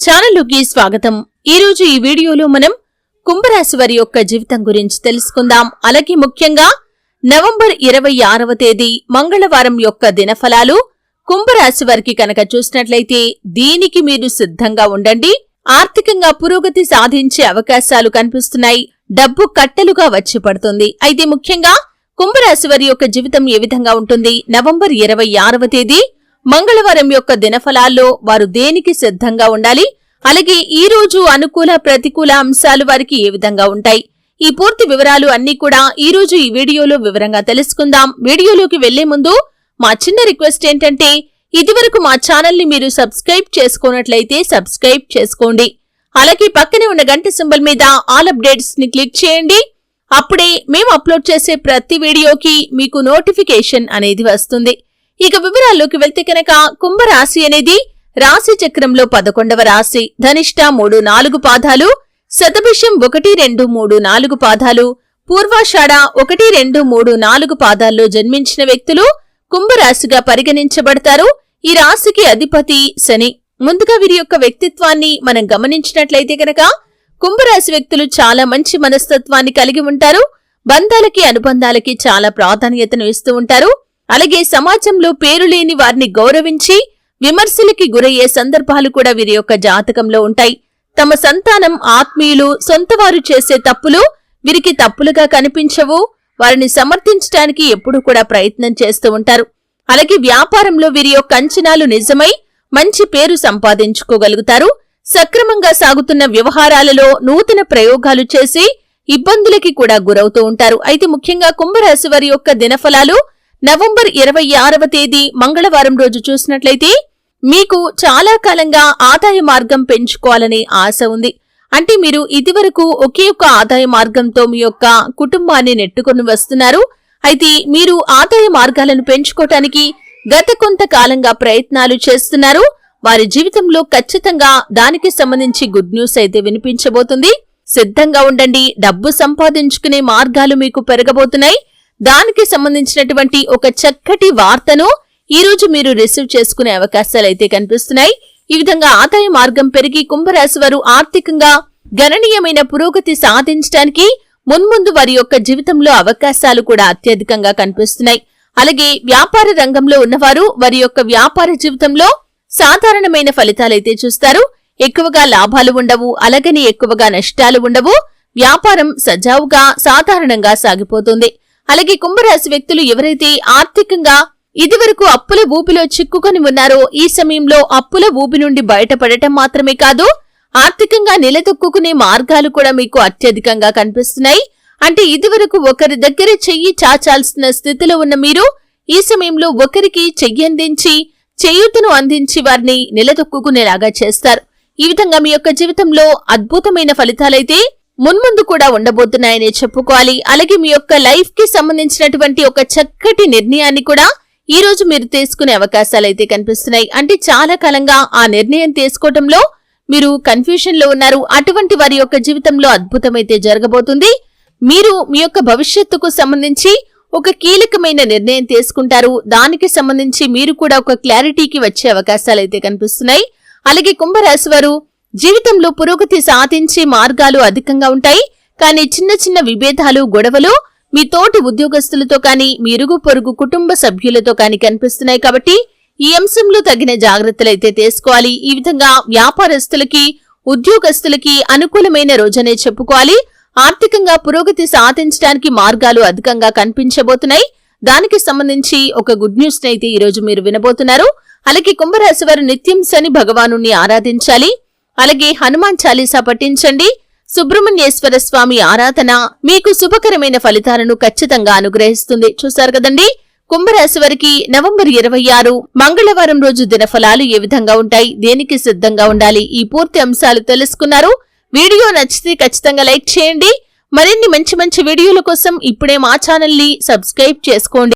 ఛానల్లోకి స్వాగతం. ఈ రోజు ఈ వీడియోలో మనం కుంభరాశి వారి యొక్క జీవితం గురించి తెలుసుకుందాం. అలాగే ముఖ్యంగా నవంబర్ ఇరవై ఆరవ తేదీ మంగళవారం యొక్క దినఫలాలు కుంభరాశి వారికి కనుక చూసినట్లయితే దీనికి మీరు సిద్ధంగా ఉండండి. ఆర్థికంగా పురోగతి సాధించే అవకాశాలు కనిపిస్తున్నాయి. డబ్బు కట్టెలుగా వచ్చి పడుతుంది. అయితే ముఖ్యంగా కుంభరాశి వారి యొక్క జీవితం ఏ విధంగా ఉంటుంది? నవంబర్ ఇరవై ఆరవ తేదీ మంగళవారం యొక్క దినఫలాల్లో వారు దేనికి సిద్ధంగా ఉండాలి? అలాగే ఈ రోజు అనుకూల ప్రతికూల అంశాలు వారికి ఏ విధంగా ఉంటాయి? ఈ పూర్తి వివరాలు అన్ని కూడా ఈ రోజు ఈ వీడియోలో వివరంగా తెలుసుకుందాం. వీడియోలోకి వెళ్ళే ముందు మా చిన్న రిక్వెస్ట్ ఏంటంటే ఇదివరకు మా ఛానల్ని మీరు సబ్స్క్రైబ్ చేసుకున్నట్లయితే సబ్స్క్రైబ్ చేసుకోండి. అలాగే పక్కనే ఉన్న గంట సింబల్ మీద ఆల్ అప్డేట్స్ని క్లిక్ చేయండి. అప్పుడే మేము అప్లోడ్ చేసే ప్రతి వీడియోకి మీకు నోటిఫికేషన్ అనేది వస్తుంది. ఇక వివరాల్లోకి వెళ్తే కనుక కుంభరాశి అనేది రాశి చక్రంలో పదకొండవ రాశి. ధనిష్ట మూడు నాలుగు పాదాలు శతభిషం ఒకటి రెండు మూడు నాలుగు పాదాలు పూర్వాషాఢ ఒకటి రెండు మూడు నాలుగు పాదాల్లో జన్మించిన వ్యక్తులు కుంభరాశిగా పరిగణించబడతారు. ఈ రాశికి అధిపతి శని. ముందుగా వీరి యొక్క వ్యక్తిత్వాన్ని మనం గమనించినట్లయితే గనక కుంభరాశి వ్యక్తులు చాలా మంచి మనస్తత్వాన్ని కలిగి ఉంటారు. బంధాలకి అనుబంధాలకి చాలా ప్రాధాన్యతను ఇస్తూ ఉంటారు. అలాగే సమాజంలో పేరు లేని వారిని గౌరవించి విమర్శలకి గురయ్యే సందర్భాలు కూడా వీరి యొక్క జాతకంలో ఉంటాయి. తమ సంతానం ఆత్మీయులు సొంతవారు చేసే తప్పులు వీరికి తప్పులుగా కనిపించవు. వారిని సమర్థించడానికి ఎప్పుడూ కూడా ప్రయత్నం చేస్తూ ఉంటారు. అలాగే వ్యాపారంలో వీరి యొక్క అంచనాలు నిజమై మంచి పేరు సంపాదించుకోగలుగుతారు. సక్రమంగా సాగుతున్న వ్యవహారాలలో నూతన ప్రయోగాలు చేసి ఇబ్బందులకి కూడా గురవుతూ ఉంటారు. అయితే ముఖ్యంగా కుంభరాశి వారి యొక్క దినఫలాలు నవంబర్ ఇరవై ఆరవ తేదీ మంగళవారం రోజు చూసినట్లయితే మీకు చాలా కాలంగా ఆదాయ మార్గం పెంచుకోవాలనే ఆశ ఉంది. అంటే మీరు ఇదివరకు ఒకే ఒక ఆదాయ మార్గంతో మీ యొక్క కుటుంబాన్ని నెట్టుకుని వస్తున్నారు. అయితే మీరు ఆదాయ మార్గాలను పెంచుకోవటానికి గత కొంతకాలంగా ప్రయత్నాలు చేస్తున్నారు. వారి జీవితంలో ఖచ్చితంగా దానికి సంబంధించి గుడ్ న్యూస్ అయితే వినిపించబోతుంది. సిద్ధంగా ఉండండి. డబ్బు సంపాదించుకునే మార్గాలు మీకు పెరగబోతున్నాయి. దానికి సంబంధించినటువంటి ఒక చక్కటి వార్తను ఈ రోజు మీరు రిసీవ్ చేసుకునే అవకాశాలు అయితే కనిపిస్తున్నాయి. ఈ విధంగా ఆదాయ మార్గం పెరిగి కుంభరాశి వారు ఆర్థికంగా గణనీయమైన పురోగతి సాధించడానికి మున్ముందు వారి యొక్క జీవితంలో అవకాశాలు కూడా అత్యధికంగా కనిపిస్తున్నాయి. అలాగే వ్యాపార రంగంలో ఉన్నవారు వారి యొక్క వ్యాపార జీవితంలో సాధారణమైన ఫలితాలైతే చూస్తారు. ఎక్కువగా లాభాలు ఉండవు అలాగని ఎక్కువగా నష్టాలు ఉండవు. వ్యాపారం సజావుగా సాధారణంగా సాగిపోతుంది. అలాగే కుంభరాశి వ్యక్తులు ఎవరైతే ఆర్థికంగా ఇదివరకు అప్పుల ఊపిలో చిక్కుకొని ఉన్నారో ఈ సమయంలో అప్పుల ఊపి నుండి బయటపడటం మాత్రమే కాదు ఆర్థికంగా నిలదొక్కునే మార్గాలు కూడా మీకు అత్యధికంగా కనిపిస్తున్నాయి. అంటే ఇదివరకు ఒకరి దగ్గర చెయ్యి చాచాల్సిన స్థితిలో ఉన్న మీరు ఈ సమయంలో ఒకరికి చెయ్యి అందించి చేయూతను అందించి వారిని నిలదొక్కునేలాగా చేస్తారు. ఈ విధంగా మీ యొక్క జీవితంలో అద్భుతమైన ఫలితాలైతే మున్ముందు కూడా ఉండబోతున్నాయని చెప్పుకోవాలి. అలాగే మీ యొక్క లైఫ్కి సంబంధించినటువంటి ఒక చక్కటి నిర్ణయాన్ని కూడా ఈ రోజు మీరు తీసుకునే అవకాశాలు అయితే కనిపిస్తున్నాయి. అంటే చాలా కాలంగా ఆ నిర్ణయం తీసుకోవటంలో మీరు కన్ఫ్యూషన్లో ఉన్నారు. అటువంటి వారి యొక్క జీవితంలో అద్భుతమైతే జరగబోతుంది. మీరు మీ యొక్క భవిష్యత్తుకు సంబంధించి ఒక కీలకమైన నిర్ణయం తీసుకుంటారు. దానికి సంబంధించి మీరు కూడా ఒక క్లారిటీకి వచ్చే అవకాశాలు అయితే కనిపిస్తున్నాయి. అలాగే కుంభరాశి వారు జీవితంలో పురోగతి సాధించే మార్గాలు అధికంగా ఉంటాయి. కానీ చిన్న చిన్న విభేదాలు గొడవలు మీ తోటి ఉద్యోగస్తులతో కానీ మీ ఇరుగు పొరుగు కుటుంబ సభ్యులతో కానీ కనిపిస్తున్నాయి కాబట్టి ఈ అంశంలో తగిన జాగ్రత్తలైతే తీసుకోవాలి. ఈ విధంగా వ్యాపారస్తులకి ఉద్యోగస్తులకి అనుకూలమైన రోజనే చెప్పుకోవాలి. ఆర్థికంగా పురోగతి సాధించడానికి మార్గాలు అధికంగా కనిపించబోతున్నాయి. దానికి సంబంధించి ఒక గుడ్ న్యూస్ అయితే ఈ రోజు మీరు వినబోతున్నారు. అలాగే కుంభరాశి వారు నిత్యం శని భగవాను ఆరాధించాలి. అలాగే హనుమాన్ చాలీసా పఠించండి. సుబ్రహ్మణ్యేశ్వర స్వామి ఆరాధన మీకు శుభకరమైన ఫలితాలను ఖచ్చితంగా అనుగ్రహిస్తుంది. చూశారు కదండి? కుంభరాశి వారికి నవంబర్ ఇరవై ఆరు మంగళవారం రోజు దినఫలాలు ఏ విధంగా ఉంటాయి? దేనికి సిద్ధంగా ఉండాలి? ఈ పూర్తి అంశాలు తెలుసుకున్నారు. వీడియో నచ్చితే ఖచ్చితంగా లైక్ చేయండి. మరిన్ని మంచి మంచి వీడియోల కోసం ఇప్పుడే మా ఛానల్ని సబ్స్క్రైబ్ చేసుకోండి.